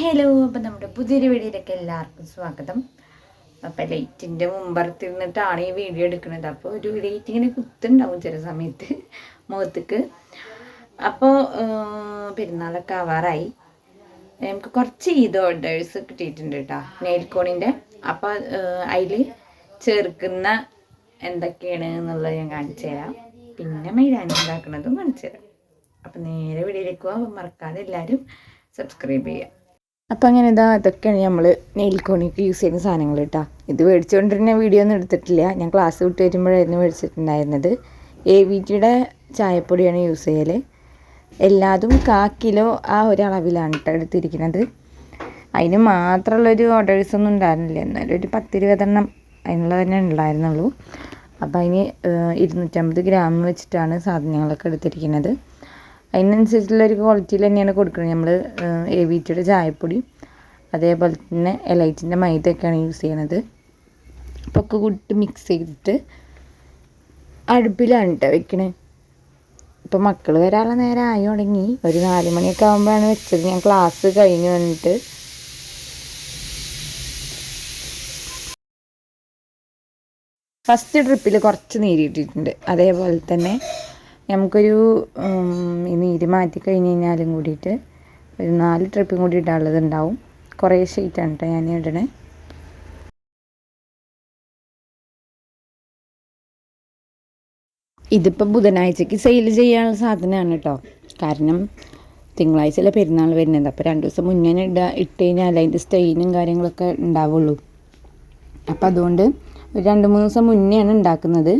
Hello അപ്പം നമ്മുടെ പുതിയൊരു വീഡിയോയിലേക്ക് എല്ലാവർക്കും സ്വാഗതം. അപ്പം ലൈറ്റിന്റെ മുമ്പറത്തിരുന്നിട്ടാണ് ഈ വീഡിയോ എടുക്കുന്നത്. അപ്പോൾ ഒരു ലൈറ്റ് ഇങ്ങനെ കുത്തുണ്ടാവും ചില സമയത്ത് മുഖത്തേക്ക്. അപ്പോൾ പെരുന്നാളൊക്കെ ആവാറായി. നമുക്ക് കുറച്ച് ഈദ് ഓർഡേഴ്സ് കിട്ടിയിട്ടുണ്ട് കേട്ടോ നെയിൽക്കോണിന്റെ. അപ്പോൾ അതിൽ ചേർക്കുന്ന എന്തൊക്കെയാണ് എന്നുള്ളത് ഞാൻ കാണിച്ചു തരാം. പിന്നെ മൈലാനി ഉണ്ടാക്കുന്നതും കാണിച്ചു തരാം. അപ്പം നേരെ വീഡിയോയിലേക്ക് പോകാം മറക്കാതെ എല്ലാവരും സബ്സ്ക്രൈബ് ചെയ്യുക. അപ്പം അങ്ങനെ ഇതാ ഇതൊക്കെയാണ് നമ്മൾ നെയിൽ കോണിക്ക് യൂസ് ചെയ്യുന്ന സാധനങ്ങൾ കേട്ടോ ഇത് മേടിച്ചുകൊണ്ടിരുന്ന വീഡിയോ ഒന്നും എടുത്തിട്ടില്ല. ഞാൻ ക്ലാസ് വിട്ട് വരുമ്പോഴായിരുന്നു മേടിച്ചിട്ടുണ്ടായിരുന്നത്. എ വി ടിയുടെ ചായപ്പൊടിയാണ് യൂസ് ചെയ്യൽ എല്ലാതും കാ കിലോ ആ ഒരളവിലാണ് കേട്ടോ എടുത്തിരിക്കുന്നത്. അതിന് മാത്രമുള്ളൊരു ഓർഡേഴ്സ് ഒന്നും ഉണ്ടായിരുന്നില്ല. എന്നാലും ഒരു പത്തിരുപതെണ്ണം അതിനുള്ള തന്നെ ഉണ്ടായിരുന്നുള്ളൂ. അപ്പോൾ അതിന് ഇരുന്നൂറ്റമ്പത് ഗ്രാം വെച്ചിട്ടാണ് സാധനങ്ങളൊക്കെ എടുത്തിരിക്കുന്നത്. അതിനനുസരിച്ചുള്ള ഒരു ക്വാളിറ്റിയിൽ തന്നെയാണ് കൊടുക്കുന്നത് നമ്മൾ എ വി ടിയുടെ ചായപ്പൊടി അതേപോലെ തന്നെ എലൈറ്റിന്റെ മൈദയൊക്കെയാണ് യൂസ് ചെയ്യണത്. അപ്പോൾ ഒക്കെ കൂട്ടി മിക്സ് ചെയ്തിട്ട് അടുപ്പിലാണ് കേട്ടോ വെക്കണേ. ഇപ്പോൾ മക്കൾ വരാനുള്ള നേരം ആയി തുടങ്ങി. ഒരു നാല് മണിയൊക്കെ ആകുമ്പോഴാണ് വെച്ചത്. ഞാൻ ക്ലാസ് കഴിഞ്ഞ് വന്നിട്ട്. ഫസ്റ്റ് ട്രിപ്പിൽ കുറച്ച് നീരിട്ടിട്ടുണ്ട് അതേപോലെ തന്നെ നമുക്കൊരു നീര് മാറ്റി കഴിഞ്ഞ് കഴിഞ്ഞാലും കൂടിയിട്ട് ഒരു നാല് ട്രിപ്പും കൂടി ഇടാനുള്ളത് ഉണ്ടാവും. കുറേ ഷീറ്റാണ് കേട്ടോ ഞാൻ ഇടണേ. ഇതിപ്പോൾ ബുധനാഴ്ചക്ക് സെയിൽ ചെയ്യാനുള്ള സാധനമാണ് കേട്ടോ കാരണം തിങ്കളാഴ്ചയിലെ പെരുന്നാൾ വരുന്നത്. അപ്പോൾ രണ്ട് ദിവസം മുന്നേ ഇട ഇട്ട് കഴിഞ്ഞാൽ അതിന്റെ സ്റ്റെയിനും കാര്യങ്ങളൊക്കെ ഉണ്ടാവുള്ളൂ. അപ്പോൾ അതുകൊണ്ട് രണ്ട് മൂന്ന് ദിവസം മുന്നെയാണ് ഉണ്ടാക്കുന്നത്.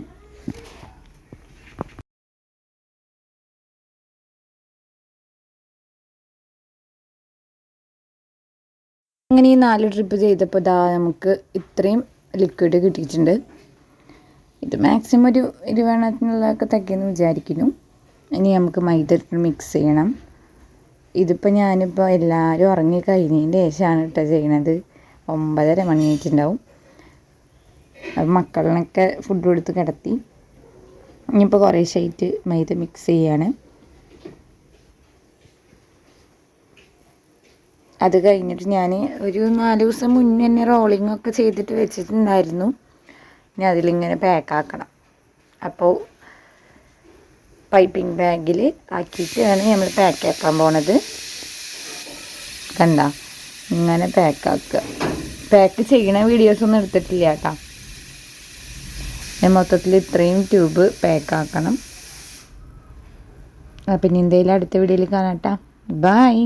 അങ്ങനെ ഈ നാല് ട്രിപ്പ് ചെയ്തപ്പോൾ ഇതാ നമുക്ക് ഇത്രയും ലിക്വിഡ് കിട്ടിയിട്ടുണ്ട്. ഇത് മാക്സിമം ഒരു ഇരുവണ്ണത്തിനുള്ളതൊക്കെ തയ്ക്കുമെന്ന് വിചാരിക്കുന്നു. ഇനി നമുക്ക് മൈദ മിക്സ് ചെയ്യണം. ഇതിപ്പോൾ ഞാനിപ്പോൾ എല്ലാവരും ഉറങ്ങി കഴിഞ്ഞതിന്റെ ശേഷമാണ് കേട്ടോ ചെയ്യണത്. ഒമ്പതര മണിയായിട്ടുണ്ടാവും അപ്പം മക്കളിനൊക്കെ ഫുഡ് കൊടുത്ത് കിടത്തി. ഇനിയിപ്പോൾ കുറേ ഷൈറ്റ് മൈദ മിക്സ് ചെയ്യാണ്. അത് കഴിഞ്ഞിട്ട് ഞാൻ ഒരു നാല് ദിവസം മുന്നേ തന്നെ റോളിംഗ് ഒക്കെ ചെയ്തിട്ട് വെച്ചിട്ടുണ്ടായിരുന്നു. ഇനി അതിലിങ്ങനെ പാക്കാക്കണം അപ്പോൾ പൈപ്പിംഗ് ബാഗിൽ ആക്കിയിട്ടാണ് നമ്മൾ പാക്ക് ആക്കാൻ പോണത്. കണ്ട? ഇങ്ങനെ പാക്കാക്കുക പാക്ക് ചെയ്യണ വീഡിയോസൊന്നും എടുത്തിട്ടില്ല കേട്ടോ. ഞാൻ മൊത്തത്തിൽ ഇത്രയും ട്യൂബ് പാക്കാക്കണം പിന്നെ എന്തെങ്കിലും അടുത്ത വീഡിയോയിൽ കാണാം കേട്ടോ. ബായ്